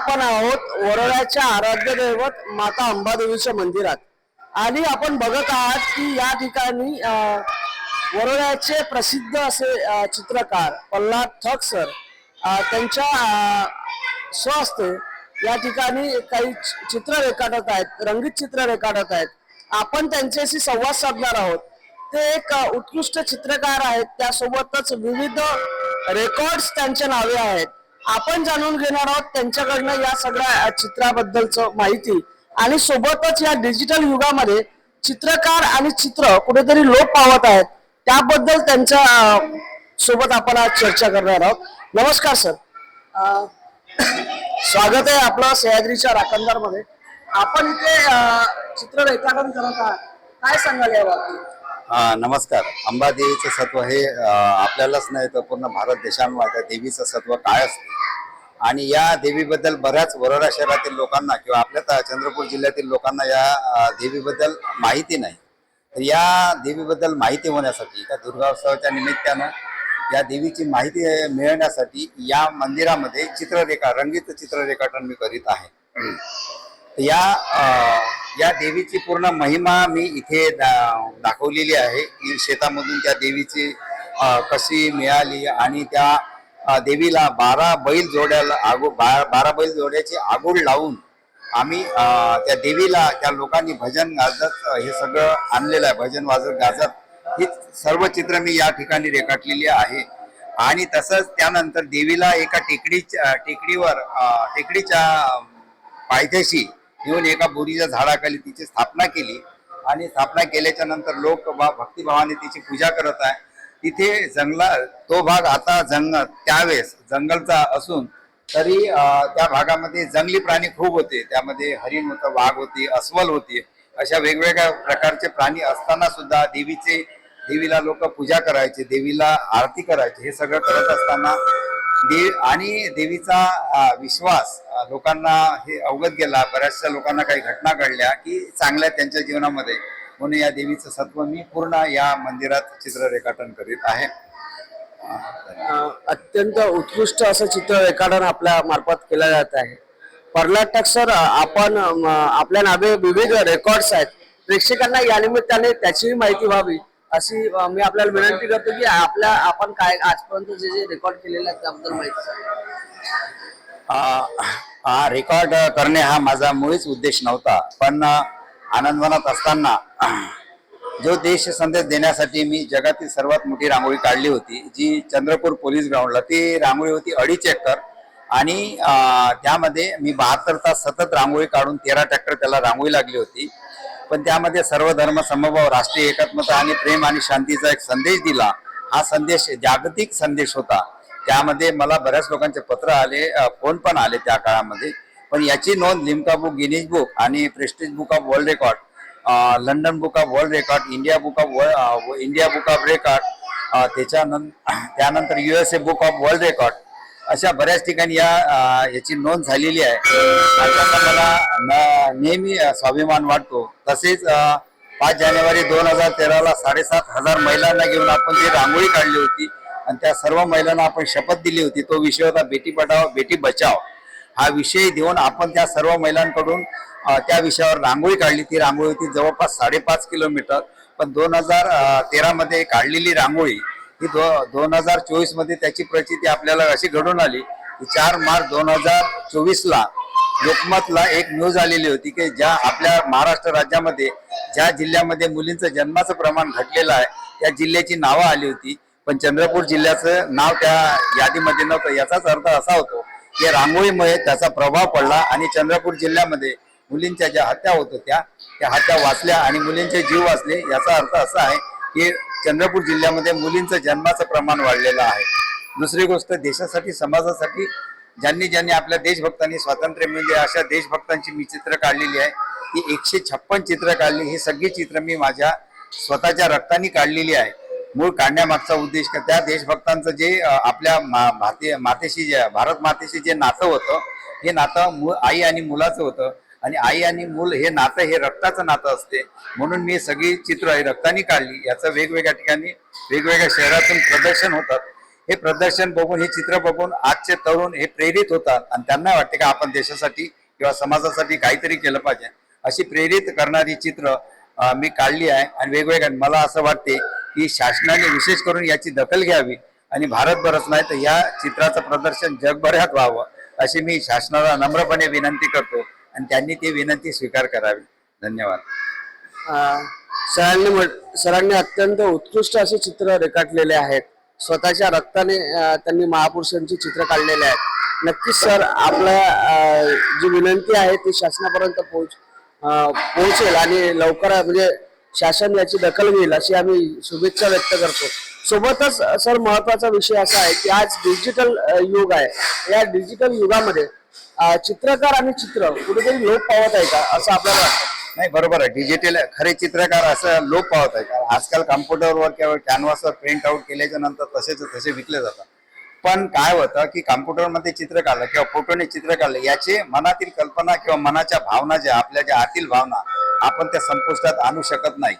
आपण आहोत वरळ्याच्या आराध्य दैवत माता अंबादेवीच्या मंदिरात. आणि आपण बघत आहात की या ठिकाणी वरळ्याचे प्रसिद्ध असे चित्रकार प्रल्हाद ठक सर त्यांच्या स्वस्ते या ठिकाणी काही चित्र रेखाटत आहेत रंगीत चित्र रेखाटत आहेत. आपण त्यांच्याशी संवाद साधणार आहोत. ते एक उत्कृष्ट चित्रकार आहेत. त्यासोबतच विविध रेकॉर्ड्स त्यांच्या नावे आहेत. आपण जाणून घेणार आहोत त्यांच्याकडनं या सगळ्या चित्राबद्दलच चित्राबद्दलचं माहिती. आणि सोबतच या डिजिटल युगामध्ये चित्रकार आणि चित्र कुठेतरी लोप पावत आहेत. त्याबद्दल त्यांच्यासोबत आपण आज चर्चा करणार आहोत. नमस्कार सर. स्वागत आहे आपलं सह्याद्रीच्या राखणदारमध्ये आपण इथे चित्र रेखाटन करत आहात. काय सांगाल या बाबतीत नमस्कार. अंबादेवीचं सत्व हे आपल्यालाच नाही तर पूर्ण भारत देशांमध्ये त्या देवीचं सत्व काय असते? आणि या देवीबद्दल बऱ्याच वरोरा शहरातील लोकांना किंवा आपल्या चंद्रपूर जिल्ह्यातील लोकांना या देवीबद्दल माहिती नाही. तर या देवीबद्दल माहिती होण्यासाठी त्या दुर्गाोत्सवाच्या निमित्तानं या देवीची माहिती मिळवण्यासाठी या मंदिरामध्ये चित्ररेखा रंगीत चित्ररेखाटन मी करीत आहे. या या देवीची पूर्ण महिमा मी इथे दा- दाखवलेली आहे. की शेतामधून त्या देवीची कशी मिळाली आणि त्या देवीला बारा बैल जोड्याला आगो बा- बारा बैल जोड्याची आगोड लावून आम्ही त्या देवीला त्या लोकांनी भजन गाजत हे सगळं आणलेलं आहे. भजन वाजत गाजत ही सर्व चित्र मी या ठिकाणी रेखाटलेली आहे. आणि तसंच त्यानंतर देवीला एका टेकडीच्या टेकडीवर टेकडीच्या पायथ्याशी येऊन एका बोरीच्या झाडाखाली तिची स्थापना केली. आणि स्थापना केल्याच्यानंतर लोक बा- भक्तिभावाने तिची पूजा करत आहे. तिथे जंगला तो भाग आता जंग त्यावेळेस जंगलचा असून तरी त्या भागामध्ये जंगली प्राणी खूप होते. त्यामध्ये हरिण होतं वाघ होती अस्वल होती. अशा वेगवेगळ्या प्रकारचे प्राणी असताना सुद्धा देवीचे देवीला लोक पूजा करायचे देवीला आरती करायचे. हे सगळं करत असताना देव आणि देवीचा विश्वास लोकांना हे अवगत गेला बऱ्याचशा लोकांना काही घटना घडल्या की चांगल्या त्यांच्या जीवनामध्ये. म्हणून या देवीचं सत्व मी पूर्ण या मंदिरात चित्र रेखाटन करीत आहे. अत्यंत उत्कृष्ट असं चित्र रेखाटन आपल्या मार्फत केलं जात आहे. प्रल्हाद सर आपण आपल्या नावे विविध रेकॉर्ड्स आहेत. प्रेक्षकांना या निमित्ताने त्याचीही माहिती व्हावी. अशी मी आपल्याला विनंती करतो की आपल्या आपण काय आजपर्यंत जे जे रेकॉर्ड केलेले आहेत त्याबद्दल माहिती हा रेकॉर्ड करणे हा माझा मुळीच उद्देश नव्हता पण आनंदवनात असताना जो देश संदेश देण्यासाठी मी जगातील सर्वात मोठी रांगोळी काढली होती जी चंद्रपूर पोलीस ग्राउंडला ती रांगोळी होती अडीच एकर आणि त्यामध्ये मी बहात्तर तास सतत रांगोळी काढून तेरा ट्रॅक्टर त्याला रांगोळी लागली होती. पण त्यामध्ये सर्व धर्म समभाव राष्ट्रीय एकात्मता आणि प्रेम आणि शांतीचा एक संदेश दिला. हा संदेश जागतिक संदेश होता. त्यामध्ये मला बऱ्याच लोकांचे पत्र आले फोन पण आले त्या काळामध्ये. पण याची नोंद लिम्का बुक गिनीज बुक आणि prestige book of world record London book of world record India book of world India book of record त्याच्यानंतर त्यानंतर USA book of world record अशा बऱ्याच ठिकाणी या याची नोंद झालेली आहे. त्याचा मला नेहमी स्वाभिमान वाटतो. तसेच पाच जानेवारी दोन हजार तेराला साडेसात हजार महिलांना घेऊन आपण जी रांगोळी काढली होती. आणि त्या सर्व महिलांना आपण शपथ दिली होती. तो विषय होता बेटी पटाव बेटी बचाव हा विषय देऊन आपण त्या सर्व महिलांकडून त्या विषयावर रांगोळी काढली. ती रांगोळी होती जवळपास साडेपाच किलोमीटर. पण दोन हजार तेरामध्ये काढलेली रांगोळी ही दो दोन हजार चोवीसमध्ये त्याची प्रचिती आपल्याला अशी घडून आली की चार मार्च दोन हजार चोवीस ला लोकमतला एक न्यूज आलेली होती की ज्या आपल्या महाराष्ट्र राज्यामध्ये ज्या जिल्ह्यामध्ये मुलींचं जन्माचं प्रमाण घटलेलं आहे त्या जिल्ह्याची नावं आली होती. पण चंद्रपूर जिल्ह्याचं नाव त्या यादीमध्ये नव्हतं. याचाच अर्थ असा होतो की रांगोळीमुळे त्याचा प्रभाव पडला आणि चंद्रपूर जिल्ह्यामध्ये मुलींच्या ज्या हत्या होत होत्या त्या हत्या वाचल्या आणि मुलींचे जीव वाचले. याचा अर्थ असा आहे की चंद्रपूर जिल्ह्यामध्ये मुलींचं जन्माचं प्रमाण वाढलेलं आहे. दुसरी गोष्ट देशासाठी समाजासाठी ज्यांनी ज्यांनी आपल्या देशभक्तांनी स्वातंत्र्य मिळले अशा देशभक्तांची मी चित्र काढलेली आहे. ती एकशे छप्पन चित्र काढली ही सगळी चित्र मी माझ्या स्वतःच्या रक्ताने काढलेली आहे. मूळ काढण्यामागचा उद्देश का त्या देशभक्तांचं जे आपल्या मा- भारतीय मातेशी जे भारत मातेशी जे नातं होतं हे नातं मूळ आई आणि मुलाचं होतं. आणि आई आणि मूल हे नातं हे रक्ताचं नातं असते. म्हणून मी सगळी चित्र ही रक्तानी काढली. याचं वेगवेगळ्या ठिकाणी वेगवेगळ्या शहरातून प्रदर्शन होतात. हे प्रदर्शन बघून हे चित्र बघून आजचे तरुण हे प्रेरित होतात. आणि त्यांना वाटते का आपण देशासाठी किंवा समाजासाठी काहीतरी केलं पाहिजे. अशी प्रेरित करणारी चित्र मी काढली आहे. आणि वेगवेगळ्या मला असं वाटते की शासनाने विशेष करून याची दखल घ्यावी. आणि भारतभरच नाही तर या चित्राचं प्रदर्शन जगभरात व्हावं अशी मी शासनाला नम्रपणे विनंती करतो. आणि त्यांनी ती विनंती स्वीकार करावी. धन्यवाद. सरांनी म्हट- सरांनी अत्यंत उत्कृष्ट असे चित्र रेखाटलेले आहेत. स्वतःच्या रक्ताने त्यांनी महापुरुषांची चित्र काढलेले आहेत. नक्कीच सर आपल्या जी विनंती आहे ती शासनापर्यंत पोहोच पोहोचेल आणि लवकर म्हणजे शासन याची दखल घेईल अशी आम्ही शुभेच्छा व्यक्त करतो. सोबतच सर महत्त्वाचा विषय असा आहे की आज डिजिटल युग आहे. या डिजिटल युगामध्ये चित्रकार आणि चित्र कुठेतरी लोप पावत आहे का असं आपल्याला वाटतं? नाही बरोबर आहे. डिजिटल खरे चित्रकार असं लोप पावत आहे. कारण आजकाल कम्प्युटरवर किंवा कॅनव्हासवर प्रिंट आउट केल्याच्यानंतर तसेच तसे विकले जातात. पण काय होतं की कम्प्युटरमध्ये चित्र काढलं किंवा फोटोने चित्र काढलं याचे मनातील कल्पना किंवा मनाच्या भावना ज्या आपल्या ज्या आतील भावना आपण त्या संपुष्टात आणू शकत नाही.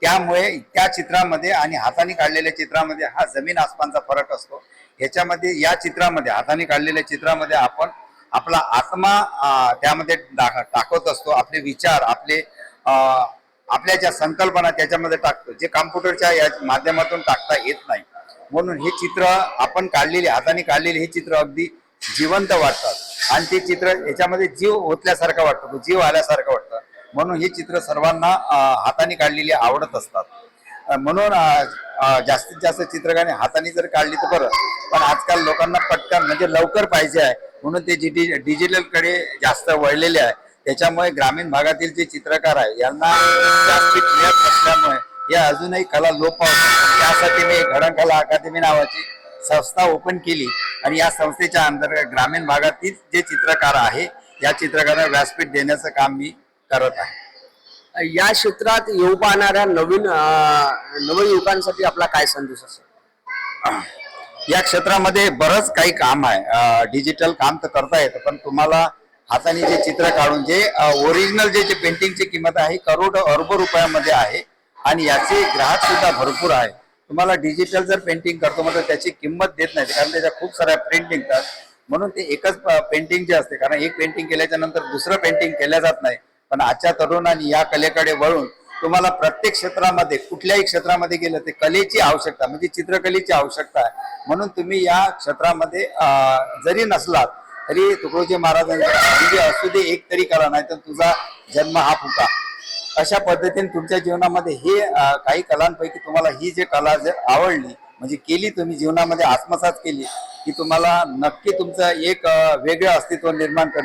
त्यामुळे त्या चित्रामध्ये आणि हाताने काढलेल्या चित्रामध्ये हा जमीन आसमानचा फरक असतो. याच्यामध्ये या चित्रामध्ये हाताने काढलेल्या चित्रामध्ये आपण आपला आत्मा त्यामध्ये टाक- टाकत असतो आपले विचार आपले आपल्या ज्या संकल्पना त्याच्यामध्ये टाकतो. जे कॉम्प्युटरच्या या माध्यमातून टाकता येत नाही. म्हणून हे चित्र आपण काढलेले हाताने काढलेले हे चित्र अगदी जिवंत वाटतात. आणि ते चित्र याच्यामध्ये जीव ओतल्यासारखं वाटतं तो जीव आल्यासारखं वाटतं. म्हणून हे चित्र सर्वांना हाताने काढलेली आवडत असतात. म्हणून जास्तीत जास्त चित्रकाने हाताने जर काढली तर बरं. पण आजकाल लोकांना पटकन म्हणजे लवकर पाहिजे आहे. म्हणून ते डिजिटलकडे जास्त वळलेले आहे. त्याच्यामुळे ग्रामीण भागातील जे चित्रकार आहे यांना जास्तीत मिळत नसल्यामुळे हे अजूनही कला लोप पावतात यासाठी मी घडण कला अकादमी नावाची संस्था ओपन केली. आणि या संस्थेच्या अंतर्गत ग्रामीण भागातील जे चित्रकार आहे या चित्रकारांना व्यासपीठ देण्याचं काम मी करत आहे. या क्षेत्रात येऊ पाहणाऱ्या नवीन नवयुवकांसाठी आपला काय संदेश असेल? या क्षेत्रामध्ये बरंच काही काम आहे. डिजिटल काम तर करता येतं पण तुम्हाला हाताने जे चित्र काढून जे ओरिजिनल जे जे पेंटिंगची किंमत आहे करोड अर्ब रुपयामध्ये आहे आणि याचे ग्राहक सुद्धा भरपूर आहे. तुम्हाला डिजिटल जर पेंटिंग करतो म्हणजे त्याची किंमत देत नाही कारण त्याच्या खूप साऱ्या प्रिंट निघतात. म्हणून ते एकच पेंटिंग जे असते कारण एक पेंटिंग केल्याच्यानंतर दुसरं पेंटिंग केल्या जात नाही. पण आजच्या तरुणांनी या कलेकडे वळून तुम्हाला प्रत्येक क्षेत्रामध्ये कुठल्याही क्षेत्रामध्ये गेलं ते कलेची आवश्यकता म्हणजे चित्रकलेची आवश्यकता आहे. म्हणून तुम्ही या क्षेत्रामध्ये जरी नसलात तरी तुकडोजी महाराजांचे म्हणजे असू दे एक तरी करा नाही तर तुझा जन्म हा फुका. अशा पद्धतीने तुमच्या जीवनामध्ये हे काही कलांपैकी तुम्हाला ही जे कला जर आवडली म्हणजे केली तुम्ही जीवनामध्ये आत्मसात केली की तुम्हाला नक्की तुमचं एक वेगळं अस्तित्व निर्माण कर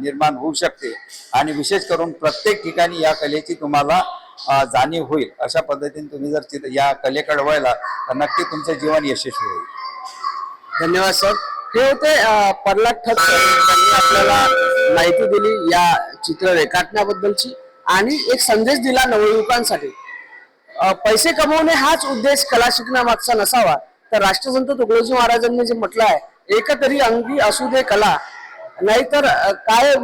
निर्माण होऊ शकते. आणि विशेष करून प्रत्येक ठिकाणी या कलेची तुम्हाला जाणीव होईल. अशा पद्धतीने तुम्ही जर चित्र- या कलेकडे वळला तर नक्की तुमचं जीवन यशस्वी होईल. धन्यवाद सर. हे होते प्रल्हाद ठक्कर यांनी आपल्याला माहिती दिली या चित्र रेखाटण्याबद्दलची आणि एक संदेश दिला नवयुवकांसाठी. पैसे कमवणे हाच उद्देश कला शिकण्यामागचा नसावा. तर राष्ट्रसंत तुकडोजी महाराजांनी जे म्हटलं आहे एक तरी अंगी असू दे कला. नाहीतर काय